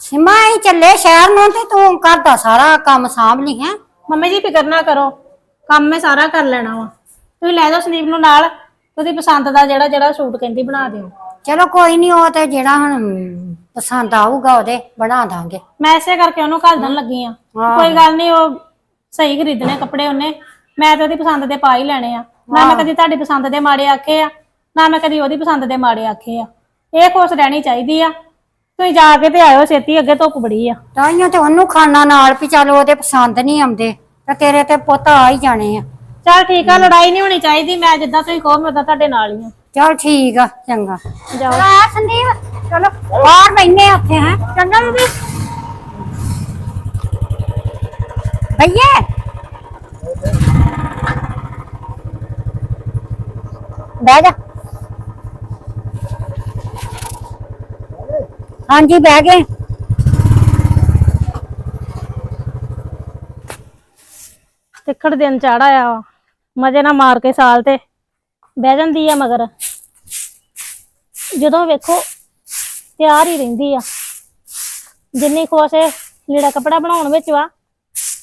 ਸਿਮਾ ਹੀ ਚੱਲੇ ਸ਼ਹਿਰ ਨੂੰ ਤੇ ਤੂੰ ਘਰ ਦਾ ਸਾਰਾ ਕੰਮ ਸਾਂਭ ਲਈ ਹੈ? ਮੰਮੀ ਜੀ ਫਿਕਰ ਨਾ ਕਰੋ। ਕੰਮ ਮੈਂ ਸਾਰਾ ਕਰ ਲੈਣਾ ਵਾ। ਤੁਸੀਂ ਲੈ ਜਾਓ ਸੰਦੀਪ ਨੂੰ ਨਾਲ। ਉਹਦੀ ਪਸੰਦ ਦਾ ਜਿਹੜਾ ਜਿਹੜਾ ਸੂਟ ਕਹਿੰਦੀ ਬਣਾ ਦਿਓ। ਚਲੋ ਕੋਈ ਨਹੀਂ ਉਹ ਤੇ ਜਿਹੜਾ ਹੁਣ ਪਸੰਦ ਆਊਗਾ ਉਹਦੇ ਬਣਾ ਦਾਂਗੇ। ਮੈਂ ਇਸੇ ਕਰਕੇ ਉਹਨੂੰ ਘੱਲਣ ਲੱਗੀ ਆ। ਹਾਂ। ਕੋਈ ਗੱਲ ਨਹੀਂ ਉਹ ਸਹੀ ਖਰੀਦਣੇ ਕੱਪੜੇ ਉਹਨੇ। ਮੈਂ ਤੇ ਉਹਦੀ ਪਸੰਦ ਦੇ ਪਾ ਹੀ ਲੈਣੇ ਆ। ਨਾ ਮੈਂ ਕਦੀ ਤੁਹਾਡੀ ਪਸੰਦ ਦੇ ਮਾੜੇ ਆਖੇ ਆ ਨਾ ਮੈਂ ਕਦੀ ਉਹਦੀ ਪਸੰਦ ਦੇ ਮਾੜੇ ਆਖੇ ਆ। ਇਹ ਖੁਸ਼ ਰਹਿਣੀ ਚਾਹੀਦੀ ਆ। ਤੁਸੀਂ ਜਾ ਕੇ ਤੇ ਆਇਓ ਛੇਤੀ ਅੱਗੇ ਧੁੱਪ ਬੜੀ ਆ। ਤਾਈਓ ਤੇ ਉਹਨੂੰ ਖਾਣਾ ਨਾਲ ਵੀ ਚੱਲ ਉਹਦੇ ਪਸੰਦ ਨਹੀਂ ਆਉਂਦੇ ਤੇ ਤੇਰੇ ਤੇ ਪੁੱਤ ਆ ਹੀ ਜਾਣੇ ਆ। ਚਲ ਠੀਕ ਆ ਲੜਾਈ ਨਹੀਂ ਹੋਣੀ ਚਾਹੀਦੀ ਮੈਂ ਜਿੱਦਾਂ ਤੁਸੀਂ ਕਹੋ ਮੈਂ ਉਦਾਂ ਤੁਹਾਡੇ ਨਾਲ ਹੀ ਆ। ਚਲ ਠੀਕ ਆ ਚੰਗਾ। ਜਾਓ। ਆ ਸੰਦੀਪ ਚਲੋ ਬਾਹਰ ਬੈਠਨੇ ਆ ਉੱਥੇ ਹੈ। ਚੰਗਾ ਬੀਬੀ ਭਈਏ ਬਹਿ ਜਾ। ਹਾਂਜੀ, ਬਹਿ ਗਏ। ਤਿੱਖੜ ਦਿਨ ਚੜ ਆਇਆ ਵਾ। ਮਜੇ ਨਾਲ ਮਾਰ ਕੇ ਸਾਲ ਤੇ ਬਹਿ ਜਾਂਦੀ ਆ ਮਗਰ। ਜਦੋਂ ਵੇਖੋ, ਤਿਆਰ ਹੀ ਰਹਿੰਦੀ ਆ। ਜਿੰਨੀ ਖੁਸ਼ ਇਹ ਲੀੜਾ ਕਪੜਾ ਬਣਾਉਣ ਵਿੱਚ ਵਾ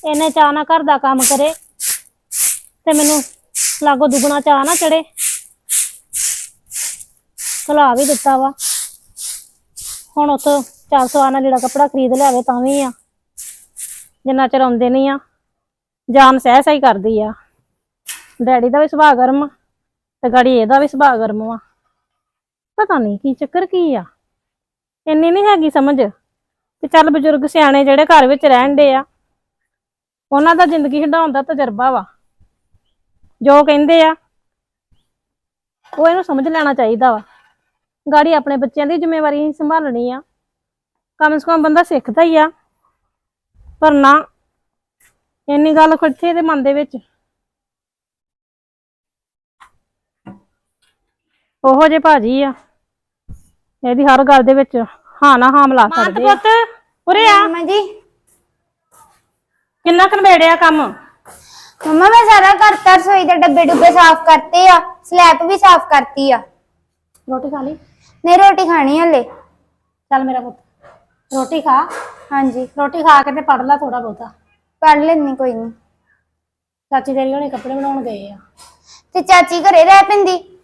ਇਹਨੇ ਚਾਹ ਨਾ ਘਰ ਦਾ ਕੰਮ ਕਰੇ ਤੇ ਮੈਨੂੰ ਲਾਗੋ ਦੁਗਣਾ ਚਾਹ ਨਾ ਚੜੇ ਖਲਾ ਵੀ ਦਿੱਤਾ ਵਾ। ਹੁਣ ਉੱਥੋਂ 400 ਆਨਾ ਜਿਹੜਾ ਕੱਪੜਾ ਖਰੀਦ ਲਿਆਵੇ ਤਾਂ ਵੀ ਆ। ਜਿੰਨਾ ਚਿਰ ਆਉਂਦੇ ਨਹੀਂ ਆ। ਜਾਨ ਸਹਿ ਸਹੀ ਕਰਦੀ ਆ। ਡੈਡੀ ਦਾ ਵੀ ਸੁਭਾਅ ਗਰਮ ਤੇ ਗਾੜੀ ਇਹਦਾ ਵੀ ਸੁਭਾਅ ਗਰਮ ਵਾ ਪਤਾ ਨਹੀਂ ਕੀ ਚੱਕਰ ਕੀ ਆ। ਇੰਨੀ ਨਹੀਂ ਹੈਗੀ ਸਮਝ ਕਿ ਚੱਲ ਬਜ਼ੁਰਗ ਸਿਆਣੇ ਜਿਹੜੇ ਘਰ ਵਿੱਚ ਰਹਿਣ ਦੇ ਆ, ਉਹਨਾਂ ਦਾ ਜ਼ਿੰਦਗੀ ਹੰਡਾਉਣ ਦਾ ਤਜਰਬਾ ਵਾ। ਜੋ ਕਹਿੰਦੇ ਆ, ਉਹ ਇਹਨੂੰ ਸਮਝ ਲੈਣਾ ਚਾਹੀਦਾ ਵਾ। ਗਾੜੀ ਆਪਣੇ ਬੱਚਿਆਂ ਦੀ ਜ਼ਿੰਮੇਵਾਰੀ ਸੰਭਾਲਣੀ ਆ। ਕਮ ਸੇ ਕਮ ਬੰਦਾ ਸਿੱਖਦਾ ਹੀ ਆ। ਪਰ ਨਾ ਇੰਨੀ ਗੱਲ ਖਿੱਚੇ ਦੇ ਮਨ ਦੇ ਵਿੱਚ। ਉਹੋ ਜੇ ਭਾਜੀ ਆ। ਇਹਦੀ ਹਰ ਗੱਲ ਦੇ ਵਿੱਚ ਹਾਂ ਨਾ ਹਾਂ ਮਿਲਾ ਸਕਦੇ ਆ। ਪੁੱਤ ਉਰੇ ਆ। ਮੰਮਾ ਜੀ। ਕਿੰਨਾ ਕਨਵੇੜਿਆ ਕੰਮ? ਮੰਮਾ ਮੈਂ ਸਾਰਾ ਕਰਤਾ ਰਸੋਈ ਦੇ ਡੱਬੇ ਡੁੱਬੇ ਸਾਫ਼ ਕਰਤੇ ਆ ਸਲੈਬ ਵੀ ਸਾਫ਼ ਕਰਤੀ ਆ। ਰੋਟੀ ਖਾ ਲਈ? ਨਹੀਂ ਰੋਟੀ ਖਾਣੀ ਹਲੇ। ਚੱਲ ਮੇਰਾ ਪੁੱਤ ਰੋਟੀ ਖਾ। ਹਾਂਜੀ। ਰੋਟੀ ਖਾ ਕੇ ਤੇ ਪੜ ਲੈ ਥੋੜਾ ਬਹੁਤਾ। ਪੜ ਲੈਣੀ ਕੋਈ ਨਹੀਂ। ਚਾਚੀ ਤੇਰੀ ਹੁਣੇ ਕੱਪੜੇ ਬਣਾਉਣ ਗਏ ਆ। ਤੇ ਚਾਚੀ ਘਰੇ ਰਹਿ ਪੈਂਦੀ?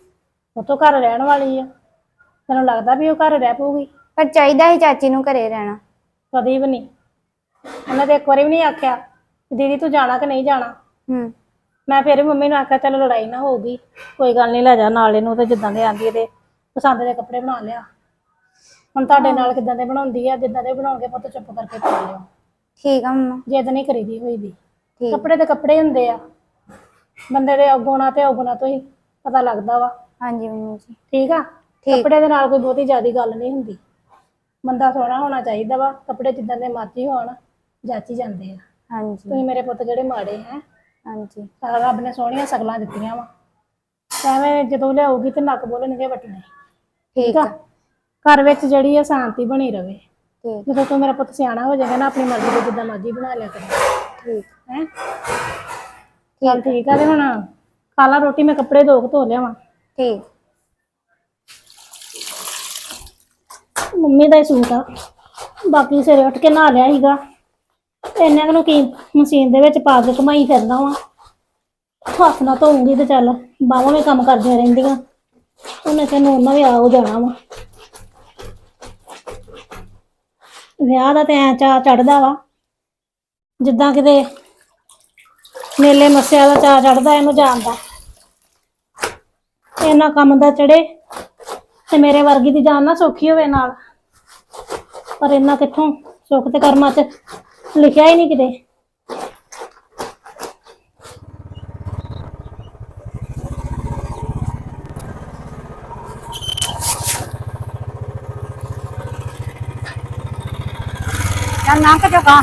ਉਹ ਤੋਂ ਘਰ ਰਹਿਣ ਵਾਲੀ ਆ। ਤੈਨੂੰ ਲੱਗਦਾ ਵੀ ਉਹ ਘਰ ਰਹਿ ਪਊਗੀ। ਪਰ ਚਾਹੀਦਾ ਹੀ ਚਾਚੀ ਨੂੰ ਘਰੇ ਰਹਿਣਾ। ਕਦੀ ਵੀ ਨਹੀਂ। ਉਹਨੇ ਤੇ ਇੱਕ ਵਾਰੀ ਵੀ ਨਹੀਂ ਆਖਿਆ ਦੀਦੀ ਤੂੰ ਜਾਣਾ ਕਿ ਨਹੀਂ ਜਾਣਾ। ਹੂੰ। ਮੈਂ ਫਿਰ ਮੰਮੀ ਨੂੰ ਆਖਿਆ ਚਲੋ ਲੜਾਈ ਨਾ ਹੋਊਗੀ। ਕੋਈ ਗੱਲ ਨਹੀਂ ਲੈ ਜਾ ਨਾਲ ਇਹਨੂੰ ਤੇ ਜਿੱਦਾਂ ਦੇ ਆਂਦੀ ਇਹਦੇ ਪਸੰਦ ਦੇ ਕੱਪੜੇ ਬਣਾ ਲਿਆ। ਹੁਣ ਤੁਹਾਡੇ ਨਾਲ ਕਿੱਦਾਂ ਦੇ ਬਣਾਉਂਦੀ ਆ ਜਿੱਦਾਂ ਦੇ ਬਣਾਉਣਗੇ ਪੁੱਤ ਚੁੱਪ ਕਰਕੇ ਪਾ ਲਿਓ। ਠੀਕ ਆ ਮੰਮਾ। ਜਿੱਦ ਨਹੀਂ ਕਰੀਦੀ ਹੋਈ ਦੀ। ਠੀਕ। ਕੱਪੜੇ ਤੇ ਕੱਪੜੇ ਹੁੰਦੇ ਆ। ਬੰਦੇ ਦੇ ਔਗੁਣਾ ਤੇ ਔਗੁਣਾ ਤੋਂ ਹੀ ਪਤਾ ਲੱਗਦਾ ਵਾ। ਹਾਂਜੀ ਮੰਮੀ ਜੀ। ਠੀਕ ਆ? ਕੱਪੜੇ ਦੇ ਨਾਲ ਕੋਈ ਬਹੁਤੀ ਜ਼ਿਆਦੀ ਗੱਲ ਨਹੀਂ ਹੁੰਦੀ। ਬੰਦਾ ਸੋਹਣਾ ਹੋਣਾ ਚਾਹੀਦਾ ਵਾ। ਕੱਪੜੇ ਜਿੱਦਾਂ ਦੇ ਮਰਜ਼ੀ ਹੋਣ ਜਾਚੀ ਜਾਂਦੇ ਆ। ਹਾਂਜੀ। ਤੁਸੀਂ ਮੇਰੇ ਪੁੱਤ ਜਿਹੜੇ ਮਾੜੇ ਹੈ ਹਾਂਜੀ। ਰੱਬ ਨੇ ਸੋਹਣੀਆਂ ਸ਼ਕਲਾਂ ਦਿੱਤੀਆਂ ਵਾ। ਐਵੇਂ ਜਦੋਂ ਲਿਆਉਗੀ ਤੇ ਨੱਕ ਬੋਲਣਗੇ ਵਟਣੇ। ਠੀਕ ਆ। ਘਰ ਵਿੱਚ ਜਿਹੜੀ ਆ ਸ਼ਾਂਤੀ ਬਣੀ ਰਵੇ। ਠੀਕ ਜਦੋਂ ਤੂੰ ਮੇਰਾ ਪੁੱਤ ਸਿਆਣਾ ਹੋ ਜਾਏਗਾ ਨਾ ਆਪਣੀ ਮਰਜ਼ੀ ਦੇ ਜਿੱਦਾਂ ਮਰਜ਼ੀ ਬਣਾ ਲਿਆ ਕਰੇ। ਠੀਕ। ਹੈ? ਚੱਲ ਠੀਕ ਆ ਤੇ ਹੁਣ ਖਾ ਲਾ ਰੋਟੀ ਮੈਂ ਕੱਪੜੇ ਧੋ ਕੇ ਧੋ ਲਿਆਵਾਂ। ਠੀਕ। ਮੰਮੀ ਦਾ ਹੀ ਸੂਟ ਆ। ਬਾਕੀ ਸਵੇਰੇ ਉੱਠ ਕੇ ਨਹਾ ਲਿਆ ਸੀਗਾ। ਤੇ ਇੰਨੇ ਕੁ ਨੂੰ ਕੀ ਮਸ਼ੀਨ ਦੇ ਵਿੱਚ ਪਾ ਕੇ ਘੁਮਾਈ ਫਿਰਦਾ ਵਾਂ। ਹੱਥ ਨਾ ਧੋਉਂਗੀ ਤੇ ਚੱਲ ਬਾਹਾਂ ਵੀ ਕੰਮ ਕਰਦੀਆਂ ਰਹਿੰਦੀਆਂ। ਉਹਨੇ ਤੈਨੂੰ ਉਹਨਾਂ ਵੀ ਆ ਜਾਣਾ ਵਾ। ਵਿਆਹ ਦਾ ਤੇ ਐ ਚਾ ਚੜਦਾ ਵਾ। ਜਿੱਦਾਂ ਕਿਤੇ ਮੇਲੇ ਮੱਸਿਆ ਦਾ ਚਾ ਚੜਦਾ ਇਹਨੂੰ ਜਾਣਦਾ ਇਹਨਾਂ ਕੰਮ ਦਾ ਚੜੇ ਤੇ ਮੇਰੇ ਵਰਗੀ ਦੀ ਜਾਨ ਨਾ ਸੌਖੀ ਹੋਵੇ ਨਾਲ। ਪਰ ਇਹਨਾਂ ਕਿੱਥੋਂ? ਸੁੱਖ ਤੇ ਕਰਮਾਂ 'ਚ ਲਿਖਿਆ ਹੀ ਨਹੀਂ ਕਿਤੇ। ਚੱਲ ਨਾ ਕਿ ਜਗਾ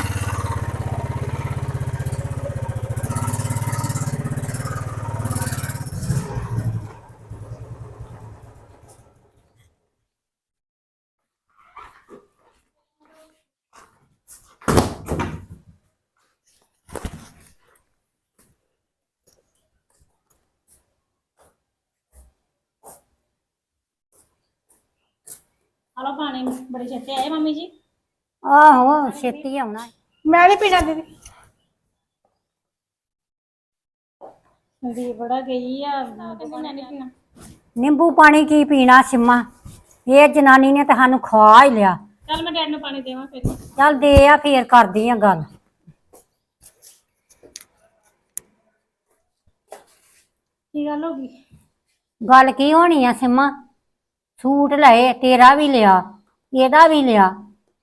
ਹਲੋ ਪਾਣੀ ਬੜੇ ਛੇਤੇ ਆਏ ਮੰਮੀ ਜੀ ਆਹੋ ਛੇਤੀ ਆਉਣਾ। ਹੈ। ਮੈਂ ਵੀ ਪੀਣਾ ਦੀਦੀ। ਸੰਦੀਪ ਬੜਾ ਗਈ ਆ ਕਹਿੰਦੀ ਮੈਂ ਨਹੀਂ ਪੀਣਾ ਨਿੰਬੂ ਪਾਣੀ ਕੀ ਪੀਣਾ ਸਿੰਮਾ? ਇਹ ਜਨਾਨੀ ਨੇ ਤਾਂ ਸਾਨੂੰ ਖਵਾ ਹੀ ਲਿਆ। ਚੱਲ ਮੈਂ ਡੈਡ ਨੂੰ ਪਾਣੀ ਦੇਵਾਂ ਫਿਰ। ਚੱਲ ਦੇ ਆ ਫੇਰ ਕਰਦੀ ਆ ਗੱਲ। ਕੀ ਗੱਲ ਹੋ ਗਈ? ਗੱਲ ਕੀ ਹੋਣੀ ਆ ਸਿੰਮਾ? ਸੂਟ ਲਏ ਤੇਰਾ ਵੀ ਲਿਆ ਇਹਦਾ ਵੀ ਲਿਆ।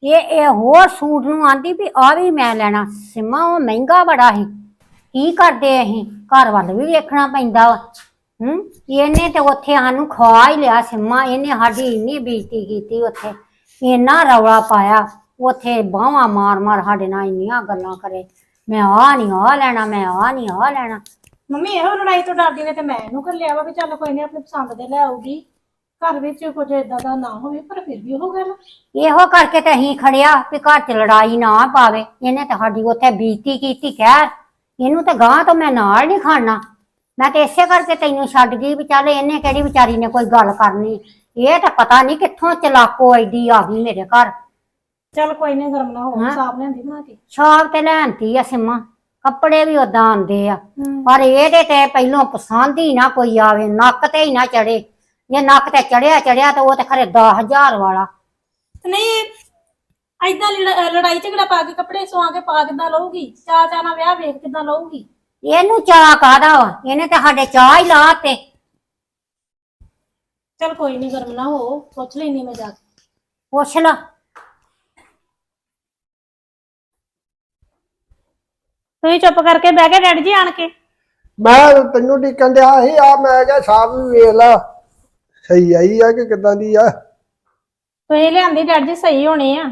ਇਹ ਇਹ ਹੋਰ ਸੂਟ ਨੂੰ ਆਂਦੀ ਵੀ ਆ ਵੀ ਮੈਂ ਲੈਣਾ। ਸਿੰਮਾ, ਉਹ ਮਹਿੰਗਾ ਬੜਾ ਸੀ। ਕੀ ਕਰਦੇ ਅਸੀਂ? ਘਰ ਵੱਲ ਵੀ ਵੇਖਣਾ ਪੈਂਦਾ ਵਾ। ਹੂੰ? ਇਹਨੇ ਤੇ ਉੱਥੇ ਸਾਨੂੰ ਖਵਾ ਹੀ ਲਿਆ ਸਿੰਮਾ। ਇਹਨੇ ਸਾਡੀ ਇੰਨੀ ਬੇਇੱਜ਼ਤੀ ਕੀਤੀ ਉੱਥੇ। ਇੰਨਾ ਰੌਲਾ ਪਾਇਆ। ਉੱਥੇ ਬਾਹਾਂ ਮਾਰ ਮਾਰ ਸਾਡੇ ਨਾਲ ਇੰਨੀਆਂ ਗੱਲਾਂ ਕਰੇ। ਮੈਂ ਆ ਨਹੀਂ ਆ ਲੈਣਾ, ਮੈਂ ਆ ਨਹੀਂ ਆ ਲੈਣਾ। ਮੰਮੀ, ਇਹੋ ਲੜਾਈ ਤੋਂ ਡਰਦੀ ਨੇ ਤੇ ਮੈਂ ਇਹਨੂੰ ਕਰ ਲਿਆ ਵਾ ਵੀ ਚੱਲ ਕੋਈ ਨਹੀਂ ਆਪਣੀ ਪਸੰਦ ਦੇ ਲੈ ਆਊਗੀ। ਘਰ ਵਿੱਚ ਕੁਝ ਇਦਾਂ ਦਾ ਨਾ ਹੋਵੇ ਪਰ ਫਿਰ ਵੀ ਉਹ ਗੱਲ ਇਹੋ ਕਰਕੇ ਤੇ ਅਸੀਂ ਖੜਿਆ ਵੀ ਘਰ 'ਚ ਲੜਾਈ ਨਾ ਪਾਵੇ। ਇਹਨੇ ਤਾਂ ਸਾਡੀ ਉੱਥੇ ਬੀਤੀ ਕੀਤੀ ਕਹਿ ਇਹਨੂੰ ਤਾਂ ਗਾਂ ਤੋਂ ਮੈਂ ਨਾਲ ਨਹੀਂ ਖਾਣਾ। ਮੈਂ ਤੇ ਇਸੇ ਕਰਕੇ ਤੈਨੂੰ ਛੱਡ ਗਈ ਵੀ ਚੱਲ ਇਹਨੇ ਕਿਹੜੀ ਵਿਚਾਰੀ ਨੇ ਕੋਈ ਗੱਲ ਕਰਨੀ। ਇਹ ਤਾਂ ਪਤਾ ਨਹੀਂ ਕਿੱਥੋਂ ਚਲਾਕੋ ਐਡੀ ਆ ਗਈ ਮੇਰੇ ਘਰ। ਚੱਲ ਕੋਈ ਨਹੀਂ ਗਰਮ ਨਾ ਹੋ। ਸਾਫ਼ ਲੈਂਦੀ ਬਣਾ ਕੇ। ਛਾਪ ਤੇ ਲੈਣਤੀ ਆ ਸਿੰਮਾ। ਕੱਪੜੇ ਵੀ ਉਦਾਂ ਆਉਂਦੇ ਆ। ਪਰ ਇਹਦੇ ਤੇ ਪਹਿਲੋਂ ਪਸੰਦ ਹੀ ਨਾ ਕੋਈ ਆਵੇ ਨੱਕ ਤੇ ਹੀ ਨਾ ਚੜੇ। ਜੇ ਨੱਕ ਤੇ ਚੜਿਆ ਚੜਿਆ ਤਾਂ ਉਹ ਤੇ ਖਰੇ 10000 ਵਾਲਾ। ਤੇ ਨਹੀਂ ਐਦਾਂ ਲੜਾਈ ਝਗੜਾ ਪਾ ਕੇ ਕੱਪੜੇ ਸਵਾ ਕੇ ਪਾ ਕਿੱਦਾਂ ਲਊਗੀ? ਚਾ ਚਾ ਨਾਲ ਵਿਆਹ ਵੇਖ ਕਿੱਦਾਂ ਲਊਗੀ? ਇਹਨੂੰ ਚਾਹ ਕਾਦਾ ਵਾ? ਇਹਨੇ ਤੇ ਸਾਡੇ ਚਾਹ ਹੀ ਲਾਤੇ ਚੱਲ ਕੋਈ ਨਹੀਂ ਗਰਮ ਨਾ ਹੋ ਪੁੱਛ ਲੈਣੀ ਮੈਂ ਜਾ ਕੇ। ਪੁੱਛ ਲਾ। ਤੁਸੀਂ ਚੁੱਪ ਕਰਕੇ ਬਹਿ ਕੇ ਡੈਡ ਜੀ ਆਣ ਕੇ। ਮੈਂ ਤੈਨੂੰ ਢੀਕਣ ਡਿਆ ਸੀ ਆ ਮੈਂ ਕਿਹਾ ਸਾਹਬ ਵੀ ਵੇਖ ਲਾ। ਸਹੀ ਆਈ ਆ ਕਿ ਕਿਦਾਂ ਦੀ ਆ? ਤੁਸੀਂ ਲਿਆਂਦੀ ਡੈਡ ਜੀ ਸਹੀ ਹੋਣੇ ਆ।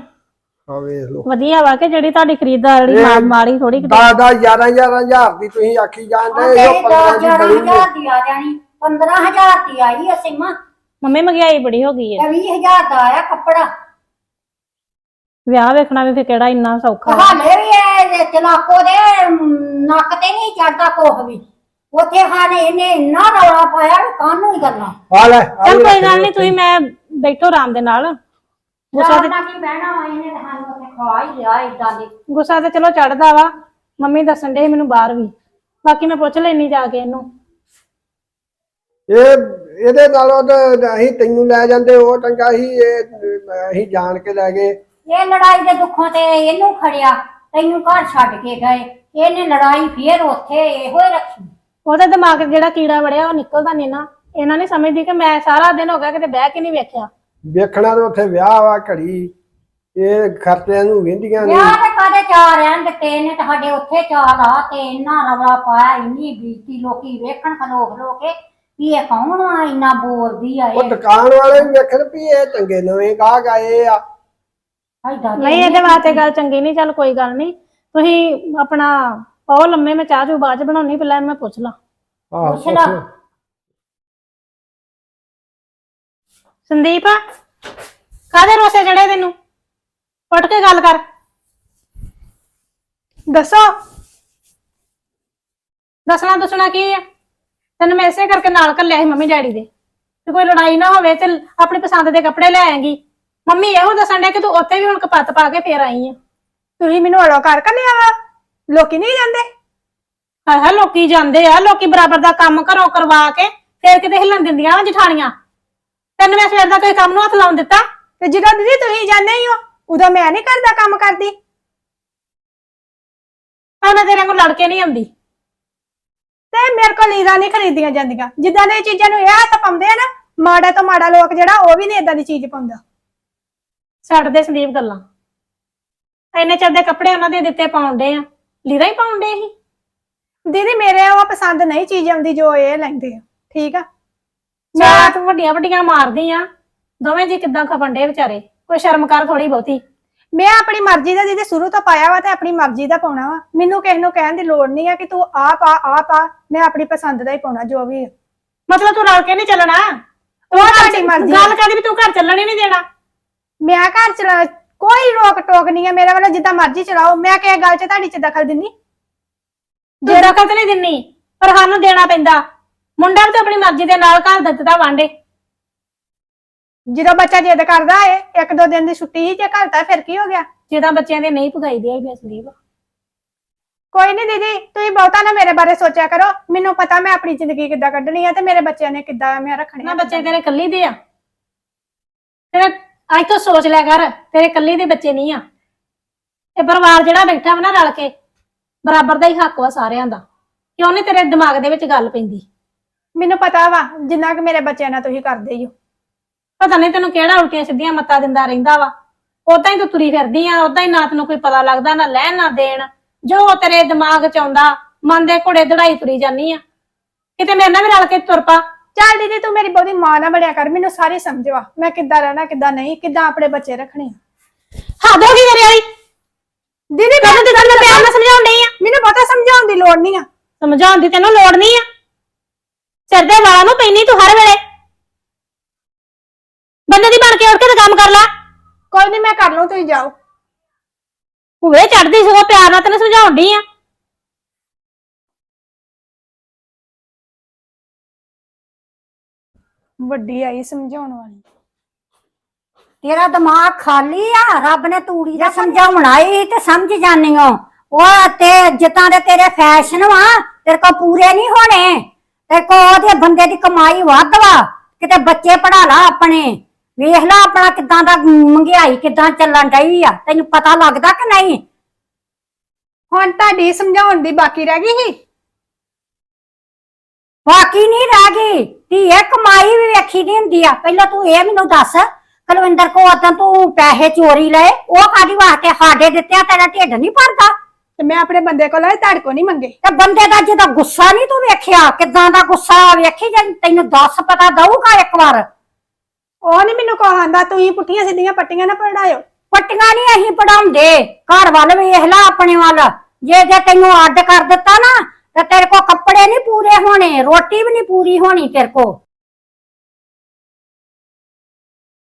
ਆ ਵੇਖ ਲੋ ਵਧੀਆ ਵਾ ਕਿ ਜਿਹੜੀ ਤੁਹਾਡੀ ਖਰੀਦਦਾਰੀ ਇਹ ਮਾ- ਮਾੜੀ ਥੋੜੀ ਦਾ ਦਾ 11 11 ਹਜ਼ਾਰ ਦੀ ਤੁਸੀਂ ਆਖੀ ਜਾਂਦੇ ਇਹੋ 15 ਦੀ ਬੜੀ ਨੇ। ਦੀ ਆ ਜਾਣੀ 15000 ਦੀ ਆਈ ਆ ਸਿੰਮਾ। ਮੰਮੀ ਮਹਿੰਗਾਈ ਬੜੀ ਹੋ ਗਈ ਹੈ 20000 ਦਾ ਆਇਆ ਕੱਪੜਾ। ਵਿਆਹ ਵੇਖਣਾ ਵੀ ਫਿਰ ਕਿਹੜਾ ਇੰਨਾ ਸੌਖਾ। ਹਾਲੇ ਵੀ ਇਹ ਚਲਾਕੋ ਦੇ ਅਮ, ਨੱਕ ਤੇ ਨਹੀਂ ਚੜਦਾ ਕੁਛ ਵੀ। ਉੱਥੇ ਹਾਨੇ ਇਹਨੇ ਇੰਨਾ ਰੌਲਾ ਪਾਇਆ ਵੀ ਕਾਹਨੂੰ ਹੀ ਗੱਲਾਂ ਆ ਲੈ ਆ ਚੱਲ ਵੀ ਕੋਈ ਰੱਖ ਗੱਲ। ਨਹੀਂ ਤੁਸੀਂ ਮੈਂ ਬੈਠੋ ਆਰਾਮ ਦੇ ਨਾਲ। ਗੁੱਸਾ ਤੇ ਕੀ ਬਹਿਣਾ ਵਾ ਇਹਨੇ ਤਾਂ ਸਾਨੂੰ ਉੱਥੇ ਖਵਾ ਹੀ ਲਿਆ ਇਦਾਂ ਦੇ। ਗੁੱਸਾ ਤੇ ਚਲੋ ਚੜਦਾ ਵਾ ਮੰਮੀ ਦੱਸਣ ਦੇ ਮੈਨੂੰ ਬਾਹਰ ਵੀ। ਬਾਕੀ ਮੈਂ ਪੁੱਛ ਲੈਣੀ ਜਾ ਕੇ ਇਹਨੂੰ। ਇਹ ਇਹਦੇ ਨਾਲੋਂ ਤਾਂ ਅਸੀਂ ਤੈਨੂੰ ਲੈ ਜਾਂਦੇ ਉਹ ਚੰਗਾ ਸੀ ਇਹ ਅਸੀਂ ਜਾਣ ਕੇ ਲੈ ਗਏ। ਇਹ ਲੜਾਈ ਦੇ ਦੁੱਖੋਂ ਤੇ ਇਹਨੂੰ ਖੜਿਆ ਤੈਨੂੰ ਘਰ ਛੱਡ ਕੇ ਗਏ। ਇਹਨੇ ਲੜਾਈ ਫੇਰ ਉੱਥੇ ਇਹੋ ਹੀ ਰੱਖੀ। ਉਹਦਾ ਦਿਮਾਗ 'ਚ ਜਿਹੜਾ ਕੀੜਾ ਵੜਿਆ ਉਹ ਨਿਕਲਦਾ ਨਹੀਂ ਨਾ। ਇਹਨਾਂ ਨੇ ਸਮਝਦੀ ਕਿ ਮੈਂ ਸਾਰਾ ਦਿਨ ਹੋ ਗਿਆ ਕਿਤੇ ਬਹਿ ਕੇ ਨਹੀਂ ਵੇਖਿਆ। ਵੇਖਣਾ ਤਾਂ ਉੱਥੇ ਵਿਆਹ ਵਾ ਘੜੀ। ਇਹ ਖਰਚਿਆਂ ਨੂੰ ਵਿੰਦੀਆਂ ਨੇ। ਵਿਆਹ ਤੇ ਕਾਦੇ ਚਾਰ ਰਹਿਣ ਦਿੱਤੇ ਇਹਨੇ? ਤੁਹਾਡੇ ਉੱਥੇ ਚਾਰ ਆ ਤੇ ਇੰਨਾ ਰਵਲਾ ਪਾਇਆ ਇੰਨੀ ਬੀਤੀ ਲੋਕੀ ਵੇਖਣ ਖਲੋ ਖਲੋ ਕੇ ਵੀ ਇਹ ਕੌਣ ਆ? ਇੰਨਾ ਬੋਲਦੀ ਆ ਉਹ ਇਹ ਦੁਕਾਨ ਵਾਲੇ ਵੀ ਵੇਖਣ ਵੀ ਇਹ ਚੰਗੇ ਨਵੇਂ ਗਾਹਕ ਆਏ ਆ। ਨਹੀਂ ਇਹਦੇ ਵਾਸਤੇ ਗੱਲ ਚੰਗੀ ਨਹੀਂ ਚੱਲ ਕੋਈ ਗੱਲ ਨਹੀਂ ਤੁਸੀਂ ਆਪਣਾ ਪਾਓ ਲੰਮੇ ਮੈਂ ਚਾਹ ਚੂ ਬਾਅਦ ਚ ਬਣਾਉਣੀ ਪਹਿਲਾਂ ਮੈਂ ਪੁੱਛ ਲਾਂ। ਆਹ ਪੁੱਛ ਲਾ। ਸੰਦੀਪ ਕਾਦੇ ਰੋਸੇ ਜੜੇ ਤੈਨੂੰ? ਉੱਠ ਕੇ ਗੱਲ ਕਰ। ਦੱਸੋ। ਦੱਸਣਾ ਦੱਸਣਾ ਕੀ ਹੈ ਤੈਨੂੰ ਮੈਂ ਇਸੇ ਕਰਕੇ ਨਾਲ ਘੱਲਿਆ ਸੀ ਮੰਮੀ ਡੈਡੀ ਦੇ। ਤੇ ਕੋਈ ਲੜਾਈ ਨਾ ਹੋਵੇ ਤੇ ਆਪਣੀ ਪਸੰਦ ਦੇ ਕੱਪੜੇ ਲੈ ਆਏਗੀ। ਮੰਮੀ ਇਹੋ ਦੱਸਣ ਡਿਆ ਕਿ ਤੂੰ ਉੱਥੇ ਵੀ ਹੁਣ ਕਪੱਤ ਪਾ ਕੇ ਫੇਰ ਆਈ ਆ। ਤੁਸੀਂ ਮੈਨੂੰ ਅੜੋ ਕਰ ਕੰਨਿਆ ਵਾ? ਲੋਕੀ ਨਹੀਂ ਜਾਂਦੇ? ਹਾਂ ਹਾਂ ਲੋਕੀ ਜਾਂਦੇ ਆ ਲੋਕੀ ਬਰਾਬਰ ਦਾ ਕੰਮ ਘਰੋਂ ਕਰਵਾ ਕੇ ਫੇਰ ਕਿਤੇ ਹਿੱਲਣ ਦਿੰਦੀਆਂ ਵਾ ਜਠਾਣੀਆਂ। ਤੈਨੂੰ ਮੈਂ ਸਵੇਰ ਦਾ ਕੋਈ ਕੰਮ ਨੂੰ ਹੱਥ ਲਾਉਣ ਦਿੱਤਾ? ਤੇ ਜਦੋਂ ਦੀਦੀ ਤੁਸੀਂ ਜਾਂਦੇ ਹੀ ਹੋ ਉਦੋਂ ਮੈਂ ਨਹੀਂ ਕਰਦਾ ਕੰਮ ਕਰਦੀ। ਆ ਮੈਂ ਤੇਰੇ ਕੋਲ ਲੜ ਕੇ ਨਹੀਂ ਆਉਂਦੀ। ਤੇ ਮੇਰੇ ਕੋਲ ਲੀਰਾਂ ਨਹੀਂ ਖਰੀਦੀਆਂ ਜਾਂਦੀਆਂ। ਜਿੱਦਾਂ ਦੇ ਚੀਜ਼ਾਂ ਨੂੰ ਇਹ ਹੱਥ ਪਾਉਂਦੇ ਆ ਨਾ ਮਾੜਾ ਤੋਂ ਮਾੜਾ ਲੋਕ ਜਿਹੜਾ ਉਹ ਵੀ ਨਹੀਂ ਇਦਾਂ ਦੀ ਚੀਜ਼ ਪਾਉਂਦਾ। ਛੱਡ ਦੇ ਸੰਦੀਪ ਗੱਲਾਂ। ਇੰਨੇ ਚਿਰ ਦੇ ਕੱਪੜੇ ਉਹਨਾਂ ਦੇ ਦਿੱਤੇ ਪਾਉਂਦੇ ਆ। ਲੀਰਾ ਹੀ ਪਾਉਂਦੇ ਸੀ? ਦੀਦੀ ਮੇਰੇ ਉਹ ਪਸੰਦ ਨਹੀਂ ਚੀਜ਼ ਆਉਂਦੀ ਜੋ ਇਹ ਲੈਂਦੇ ਆ। ਠੀਕ ਆ? ਮੈਂ ਤੂੰ ਵੱਡੀਆਂ ਵੱਡੀਆਂ ਮਾਰਦੀ ਆ। ਦੋਵੇਂ ਜੀ ਕਿੱਦਾਂ ਖਪਣ ਡੇ ਵਿਚਾਰੇ? ਕੋਈ ਸ਼ਰਮ ਕਰ ਥੋੜੀ ਬਹੁਤੀ। ਮੈਂ ਆਪਣੀ ਮਰਜ਼ੀ ਦਾ ਦੀਦੀ ਸ਼ੁਰੂ ਤੋਂ ਪਾਇਆ ਵਾ ਤੇ ਆਪਣੀ ਮਰਜ਼ੀ ਦਾ ਪਾਉਣਾ ਵਾ। ਮੈਨੂੰ ਕਿਸੇ ਨੂੰ ਕਹਿਣ ਦੀ ਲੋੜ ਨਹੀਂ ਆ ਕਿ ਤੂੰ ਆ ਪਾ ਆ। ਪਾ ਮੈਂ ਆਪਣੀ ਪਸੰਦ ਦਾ ਹੀ ਪਾਉਣਾ ਜੋ ਵੀ ਆ। ਮਤਲਬ ਤੂੰ ਰਲ ਕੇ ਨਹੀਂ ਚੱਲਣਾ? ਉਹ ਤੁਹਾਡੀ ਮਰਜ਼ੀ ਗੱਲ ਕਰਦੀ ਵੀ ਤੂੰ ਘਰ ਚੱਲਣ ਹੀ ਨਹੀਂ ਦੇਣਾ? ਮੈਂ ਘਰ ਚਲਾ ਕੋਈ ਰੋਕ ਟੋਕ ਨਹੀਂ ਆ ਮੇਰੇ ਵੱਲੋਂ ਜਿੱਦਾਂ ਮਰਜ਼ੀ ਚਲਾਓ। ਮੈਂ ਕਿਸੇ ਗੱਲ 'ਚ ਤੁਹਾਡੀ 'ਚ ਦਖਲ ਦਿੰਨੀ। ਜੇ ਰਕਤ ਨਹੀਂ ਦਿੰਨੀ ਪਰ ਸਾਨੂੰ ਦੇਣਾ ਪੈਂਦਾ। ਮੁੰਡਾ ਵੀ ਤਾਂ ਆਪਣੀ ਮਰਜ਼ੀ ਦੇ ਨਾਲ ਘਰ ਦਿੱਤਾ ਵਾਂਡੇ। ਜਦੋਂ ਬੱਚਾ ਜਿੱਦ ਕਰਦਾ ਏ ਇੱਕ ਦੋ ਦਿਨ ਦੀ ਛੁੱਟੀ ਹੀ ਜੇ ਘਲਤਾ ਫਿਰ ਕੀ ਹੋ ਗਿਆ? ਜਿਹਦਾ ਬੱਚਿਆਂ ਦੇ ਨਹੀਂ ਭਗਾਈ ਦੀ ਆਈ ਸੰਦੀਪ ਕੋਈ ਨਹੀਂ ਦੀਦੀ ਤੁਸੀਂ ਬਹੁਤਾ ਨਾ ਮੇਰੇ ਬਾਰੇ ਸੋਚਿਆ ਕਰੋ। ਮੈਨੂੰ ਪਤਾ ਮੈਂ ਆਪਣੀ ਜ਼ਿੰਦਗੀ ਕਿੱਦਾਂ ਕੱਢਣੀ ਆ ਤੇ ਮੇਰੇ ਬੱਚਿਆਂ ਨੇ ਕਿੱਦਾਂ ਮੈਂ ਰੱਖਣੀ ਨਾ ਆ ਬੱਚੇ ਤੇਰੇ ਕੱਲੀ ਦੇ ਆ। ਤੇਰੇ ਅੱਜ ਤੋਂ ਸੋਚ ਲਿਆ ਕਰ ਤੇਰੇ ਕੱਲੀ ਦੇ ਬੱਚੇ ਨਹੀਂ ਆ। ਇਹ ਪਰਿਵਾਰ ਜਿਹੜਾ ਬੈਠਾ ਵਾ ਨਾ ਰਲ ਕੇ ਬਰਾਬਰ ਦਾ ਹੀ ਹੱਕ ਵਾ ਸਾਰਿਆਂ ਦਾ। ਕਿਉਂ ਨਹੀਂ ਤੇਰੇ ਦਿਮਾਗ ਦੇ ਵਿੱਚ ਗੱਲ ਪੈਂਦੀ? ਮੈਨੂੰ ਪਤਾ ਵਾ ਜਿੰਨਾ ਕਿ ਮੇਰੇ ਬੱਚਿਆਂ ਨਾਲ ਤੁਸੀਂ ਕਰਦੇ ਹੀ ਹੋ ਪਤਾ ਨਹੀਂ ਤੈਨੂੰ ਕਿਹੜਾ ਉਲਟੀਆਂ ਸਿੱਧੀਆਂ ਮੱਤਾਂ ਦਿੰਦਾ ਰਹਿੰਦਾ ਵਾ। ਉਦਾਂ ਹੀ ਤੂੰ ਤੁਰੀ ਫਿਰਦੀ ਆ ਉਦਾਂ ਹੀ ਨਾ ਤੈਨੂੰ ਕੋਈ ਪਤਾ ਲੱਗਦਾ ਨਾ ਲੈਣ ਨਾ ਦੇਣ। ਜੋ ਤੇਰੇ ਦਿਮਾਗ 'ਚ ਆਉਂਦਾ ਮਨ ਦੇ ਘੋੜੇ ਦੜਾਈ ਤੁਰੀ ਜਾਨੀ ਆ। ਕਿਤੇ ਮੇਰੇ ਨਾਲ ਵੀ ਰਲ ਕੇ ਤੁਰ ਪਾ। ਚੱਲ ਦੀਦੀ ਤੂੰ ਮੇਰੀ ਬਹੁਤੀ ਮਾਂ ਨਾ ਬਣਿਆ ਕਰ ਮੈਨੂੰ ਸਾਰੀ ਸਮਝਵਾ ਮੈਂ ਕਿੱਦਾਂ ਰਹਿਣਾ ਕਿੱਦਾਂ ਨਹੀਂ ਕਿੱਦਾਂ ਆਪਣੇ ਬੱਚੇ ਰੱਖਣੇ ਆ। ਹੱਦ ਹੋ ਗਈ ਤੇਰੇ ਵਾਲੀ। ਦੀਦੀ ਮੈਂ ਤੇ ਤੈਨੂੰ ਪਿਆਰ ਨਾਲ ਸਮਝਾਉਣ ਡਈ ਆ। ਮੈਨੂੰ ਬਹੁਤਾ ਸਮਝਾਉਣ ਦੀ ਲੋੜ ਨਹੀਂ ਆ। ਸਮਝਾਉਣ ਦੀ ਤੈਨੂੰ ਲੋੜ ਨਹੀਂ ਆ। ਸਿਰ ਦੇ ਵਾਲਾਂ ਨੂੰ ਪੈਣੀ ਤੂੰ ਹਰ ਵੇਲੇ। ਬੰਦੇ ਦੀ ਬਣ ਕੇ ਉੱਠ ਕੇ ਤੇ ਕੰਮ ਕਰ ਲੈ। ਕੋਈ ਨਹੀਂ ਮੈਂ ਕਰ ਲੂੰ ਤੁਸੀਂ ਜਾਓ। ਹੁਵੇ ਚੜਦੀ ਸਗੋਂ ਪਿਆਰ ਨਾਲ ਤੈਨੂੰ ਸਮਝਾਉਣ ਡਈ ਆ। ਵੱਡੀ ਆਈ ਸਮਝਾਉਣ ਵਾਲੀ। ਤੇਰਾ ਦਿਮਾਗ ਖਾਲੀ ਆ ਰੱਬ ਨੇ ਤੂੜੀ ਦਾ ਸਮਝਾਉਣਾ ਹੀ ਤੇ ਸਮਝ ਜਾਨੀ ਓ। ਉਹ ਤੇ ਜਿੱਤਾਂ ਦੇ ਤੇਰੇ ਫੈਸ਼ਨ ਵਾ ਤੇਰੇ ਕੋ ਪੂਰੇ ਨਹੀਂ ਹੋਣੇ। ਤੇ ਕੋ ਉਹਦੇ ਬੰਦੇ ਦੀ ਕਮਾਈ ਵੱਧ ਵਾ ਕਿਤੇ ਬੱਚੇ ਪੜਾ ਲਾ ਆਪਣੇ। ਵੇਖ ਲਾ ਆਪਣਾ ਕਿਦਾਂ ਦਾ ਮਹਿੰਗਾਈ ਕਿਦਾਂ ਚੱਲਣ ਡਈ ਆ ਤੈਨੂੰ ਪਤਾ ਲੱਗਦਾ ਕਿ ਨਹੀਂ? ਹੁਣ ਤੁਹਾਡੀ ਸਮਝਾਉਣ ਦੀ ਬਾਕੀ ਰਹਿ ਗਈ ਸੀ? ਬਾਕੀ ਨਹੀਂ ਰਹਿ ਗਈ। ਧੀਏ ਕਮਾਈ ਵੀ ਵੇਖੀ ਦੀ ਹੁੰਦੀ ਆ। ਪਹਿਲਾਂ ਤੂੰ ਇਹ ਮੈਨੂੰ ਦੱਸ ਕੁਲਵਿੰਦਰ ਕੋ ਉਦੋਂ ਤੂੰ ਪੈਸੇ ਚੋਰੀ ਲਏ ਉਹ ਕਾਦੀ ਵਾਸਤੇ ਸਾਡੇ ਦਿੱਤੇ ਆ ਤੇਰਾ ਢਿੱਡ ਨਹੀਂ ਭਰਦਾ? ਤੇ ਮੈਂ ਆਪਣੇ ਬੰਦੇ ਕੋਲ ਆਏ ਤੁਹਾਡੇ ਕੋਲ ਨਹੀਂ ਮੰਗੇ। ਤੇ ਬੰਦੇ ਦਾ ਜਿਹਦਾ ਗੁੱਸਾ ਨਹੀਂ ਤੂੰ ਵੇਖਿਆ? ਕਿਦਾਂ ਦਾ ਗੁੱਸਾ ਵੇਖੀ ਜੇ ਤੈਨੂੰ ਦੱਸ ਪਤਾ ਦਊਗਾ ਇੱਕ ਵਾਰ। ਉਹ ਨਹੀਂ ਮੈਨੂੰ ਕਹਾਂਦਾ ਤੁਸੀਂ ਪੁੱਠੀਆਂ ਸਿੱਧੀਆਂ ਪੱਟੀਆਂ ਨਾ ਪੜਾਇਓ ਪੱਟੀਆਂ ਨਹੀਂ ਅਸੀਂ ਪੜਾਉਂਦੇ ਘਰ ਵੱਲ ਵੇਖ ਲੈ ਆਪਣੇ ਵੱਲ। ਜੇ ਜੇ ਤੈਨੂੰ ਅੱਡ ਕਰ ਦਿੱਤਾ ਨਾ ਤੇ ਤੇਰੇ ਕੋ ਕੱਪੜੇ ਨਹੀਂ ਪੂਰੇ ਹੋਣੇ ਰੋਟੀ ਵੀ ਨਹੀਂ ਪੂਰੀ ਹੋਣੀ ਤੇਰੇ ਕੋ